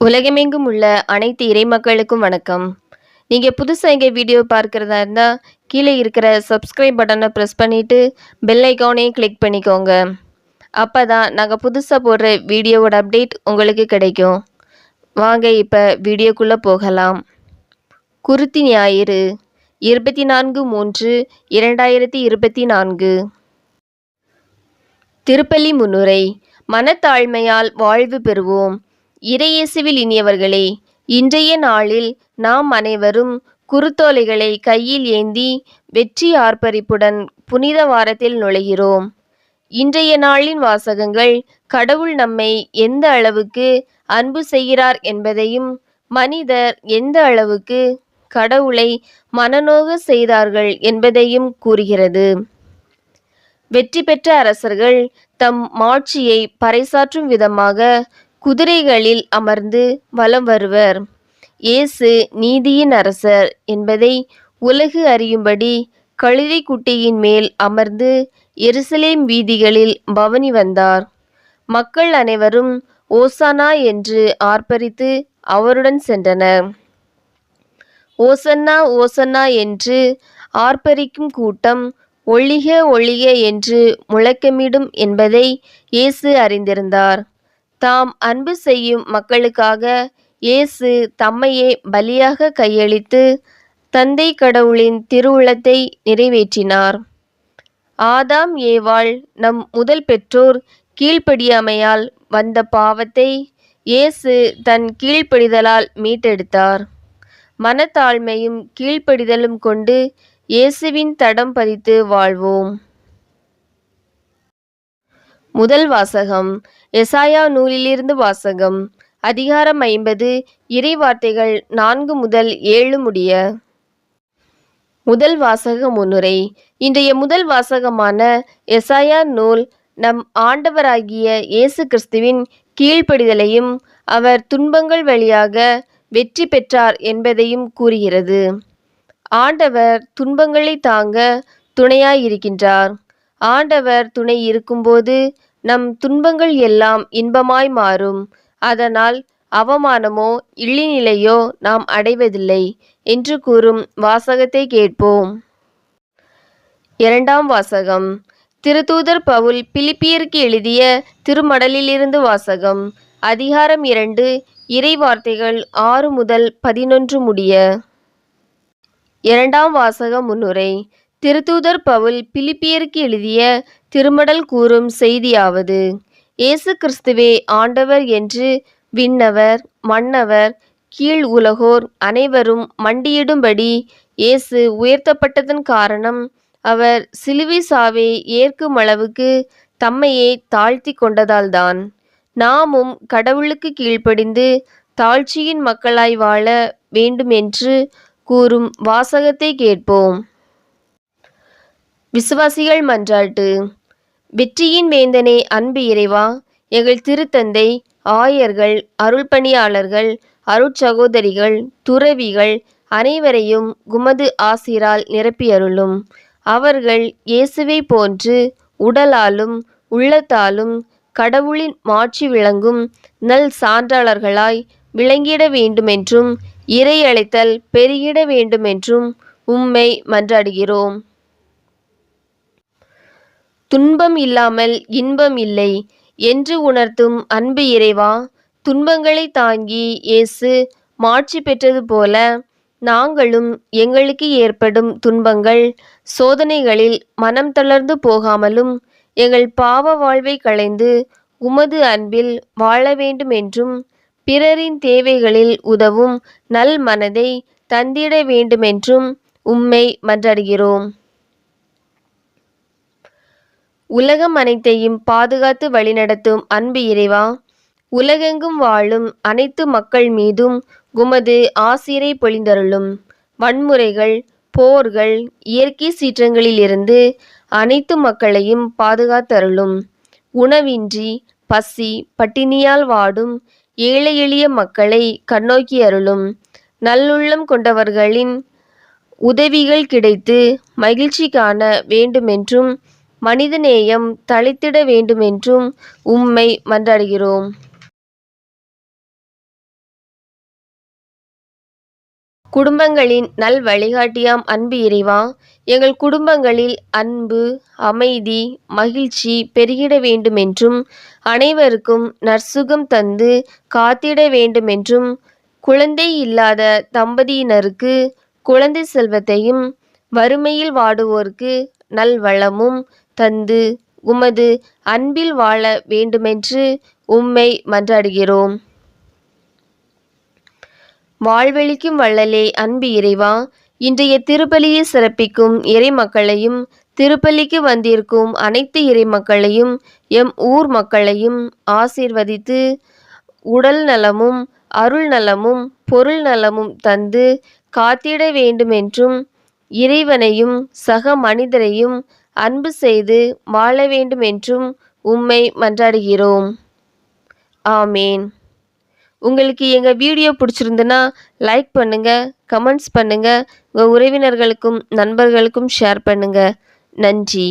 உலகமெங்கும் உள்ள அனைத்து இறைமக்களுக்கும் வணக்கம். நீங்கள் புதுசாக எங்கள் வீடியோ பார்க்குறதா இருந்தால் கீழே இருக்கிற சப்ஸ்கிரைப் பட்டனை ப்ரெஸ் பண்ணிவிட்டு பெல் ஐக்கானையும் கிளிக் பண்ணிக்கோங்க. அப்போ தான் நாங்கள் புதுசாக போடுற வீடியோவோட அப்டேட் உங்களுக்கு கிடைக்கும். வாங்க இப்போ வீடியோக்குள்ளே போகலாம். குருத்தி ஞாயிறு இருபத்தி நான்கு மூன்று இரண்டாயிரத்தி இருபத்தி நான்கு. திருப்பள்ளி முன்னுரை மனத்தாழ்மையால் வாழ்வு பெறுவோம். இறையேசுவில் இனியவர்களே இன்றைய நாளில் நாம் அனைவரும் குருத்தோலைகளை கையில் ஏந்தி வெற்றி ஆர்ப்பரிப்புடன் புனித வாரத்தில் நுழைகிறோம். இன்றைய நாளின் வாசகங்கள் கடவுள் நம்மை எந்த அளவுக்கு அன்பு செய்கிறார் என்பதையும் மனிதர் எந்த அளவுக்கு கடவுளை மனநோக செய்தார்கள் என்பதையும் கூறுகிறது. வெற்றி பெற்ற அரசர்கள் தம் மாட்சியை பறைசாற்றும் விதமாக குதிரைகளில் அமர்ந்து வலம் வருவர். இயேசு நீதியின் அரசர் என்பதை உலகு அறியும்படி கழுதை குட்டியின் மேல் அமர்ந்து எருசலேம் வீதிகளில் பவனி வந்தார். மக்கள் அனைவரும் ஓசானா என்று ஆர்ப்பரித்து அவருடன் சென்றனர். ஓசன்னா ஓசன்னா என்று ஆர்ப்பரிக்கும் கூட்டம் ஒழிக ஒழிக என்று முழக்கமிடும் என்பதை இயேசு அறிந்திருந்தார். தாம் அன்பு செய்யும் மக்களுக்காக இயேசு தம்மையே பலியாக கையளித்து தந்தை கடவுளின் திருவுளத்தை நிறைவேற்றினார். ஆதாம் ஏவாள் நம் முதல் பெற்றோர் கீழ்ப்படியாமையால் வந்த பாவத்தை இயேசு தன் கீழ்ப்படிதலால் மீட்டெடுத்தார். மனத்தாழ்மையும் கீழ்ப்படிதலும் கொண்டு இயேசுவின் தடம் பதித்து வாழ்வோம். முதல் வாசகம் எசாயா நூலிலிருந்து வாசகம் அதிகாரம் ஐம்பது இறை வார்த்தைகள் நான்கு முதல் ஏழு முடிய. முதல் வாசக முன்னுரை இன்றைய முதல் வாசகமான எசாயா நூல் நம் ஆண்டவராகிய இயேசு கிறிஸ்துவின் கீழ்ப்படிதலையும் அவர் துன்பங்கள் வழியாக வெற்றி பெற்றார் என்பதையும் கூறுகிறது. ஆண்டவர் துன்பங்களை தாங்க துணையாயிருக்கின்றார். ஆண்டவர் துணை இருக்கும்போது நம் துன்பங்கள் எல்லாம் இன்பமாய் மாறும். அதனால் அவமானமோ இழிநிலையோ நாம் அடைவதில்லை என்று கூறும் வாசகத்தை கேட்போம். இரண்டாம் வாசகம். திருத்தூதர் பவுல் பிலிப்பியருக்கு எழுதிய திருமடலிலிருந்து வாசகம். அதிகாரம் இரண்டு இறை வார்த்தைகள் ஆறு முதல் பதினொன்று முடிய. இரண்டாம் வாசக முன்னுரை. திருத்தூதர் பவுல் பிலிப்பியருக்கு எழுதிய திருமடல் கூறும் செய்தியாவது இயேசு கிறிஸ்துவே ஆண்டவர் என்று விண்ணவர் மன்னவர் கீழ் உலகோர் அனைவரும் மண்டியிடும்படி இயேசு உயர்த்தப்பட்டதன் காரணம் அவர் சிலுவை சாவை ஏற்கும் அளவுக்கு தம்மையே தாழ்த்தி கொண்டதால்தான். நாமும் கடவுளுக்கு கீழ்ப்படிந்து தாழ்ச்சியின் மக்களாய் வாழ வேண்டுமென்று கூறும் வாசகத்தை கேட்போம். விசுவாசிகள் மன்றாட்டு. வெற்றியின் வேந்தனே அன்பு இறைவா எங்கள் திருத்தந்தை ஆயர்கள் அருள்பணியாளர்கள் அருட்சகோதரிகள் துறவிகள் அனைவரையும் குமது ஆசிரால் நிரப்பியருளும். அவர்கள் இயேசுவை போன்று உடலாலும் உள்ளத்தாலும் கடவுளின் மாட்சி விளங்கும் நல் சான்றாளர்களாய் விளங்கிட வேண்டுமென்றும் இறை அழைத்தல் பெருகிட வேண்டுமென்றும் உம்மை மன்றாடுகிறோம். துன்பம் இல்லாமல் இன்பம் இல்லை என்று உணர்த்தும் அன்பு இறைவா துன்பங்களை தாங்கி இயேசு மாட்சி பெற்றது போல நாங்களும் எங்களுக்கு ஏற்படும் துன்பங்கள் சோதனைகளில் மனம் தளர்ந்து போகாமலும் எங்கள் பாவ வாழ்வை களைந்து உமது அன்பில் வாழ வேண்டுமென்றும் பிறரின் தேவைகளில் உதவும் நல் மனதை தந்திட வேண்டுமென்றும் உம்மை மன்றாடுகிறோம். உலகம் அனைத்தையும் பாதுகாத்து வழிநடத்தும் அன்பு இறைவா. உலகெங்கும் வாழும் அனைத்து மக்கள் மீதும் உமது ஆசிரை பொழிந்தருளும். வன்முறைகள் போர்கள் இயற்கை சீற்றங்களிலிருந்து அனைத்து மக்களையும் பாதுகாத்தருளும். உணவின்றி பசி பட்டினியால் வாடும் ஏழை எளிய மக்களை கண்ணோக்கி அருளும். நல்லுள்ளம் கொண்டவர்களின் உதவிகள் கிடைத்து மகிழ்ச்சி காண வேண்டுமென்றும் மனிதநேயம் தழைத்திட வேண்டுமென்றும் உம்மை மன்றாடுகிறோம். குடும்பங்களின் நல் வழிகாட்டியாம் அன்பு இறைவா எங்கள் குடும்பங்களில் அன்பு அமைதி மகிழ்ச்சி பெருகிட வேண்டுமென்றும் அனைவருக்கும் நற்சுகம் தந்து காத்திட வேண்டுமென்றும் குழந்தை இல்லாத தம்பதியினருக்கு குழந்தை செல்வத்தையும் வறுமையில் வாடுவோருக்கு நல்வளமும் தந்து உமது அன்பில் வாழ வேண்டுமென்று உம்மை மன்றாடுகிறோம். வாழ்வெளிக்கும் வள்ளலே அன்பு இறைவா இன்றைய திருப்பலியை சிறப்பிக்கும் இறை மக்களையும் திருப்பலிக்கு வந்திருக்கும் அனைத்து இறை மக்களையும் எம் ஊர் மக்களையும் ஆசீர்வதித்து உடல் நலமும் அருள் நலமும் பொருள் நலமும் தந்து காத்திட வேண்டுமென்றும் இறைவனையும் சக மனிதரையும் அன்பு செய்து வாழ வேண்டும் என்றும் உம்மை மன்றாடுகிறோம். ஆமேன். உங்களுக்கு எங்கள் வீடியோ பிடிச்சிருந்துன்னா லைக் பண்ணுங்கள் கமெண்ட்ஸ் பண்ணுங்கள் உங்கள் உறவினர்களுக்கும் நண்பர்களுக்கும் ஷேர் பண்ணுங்கள் நன்றி.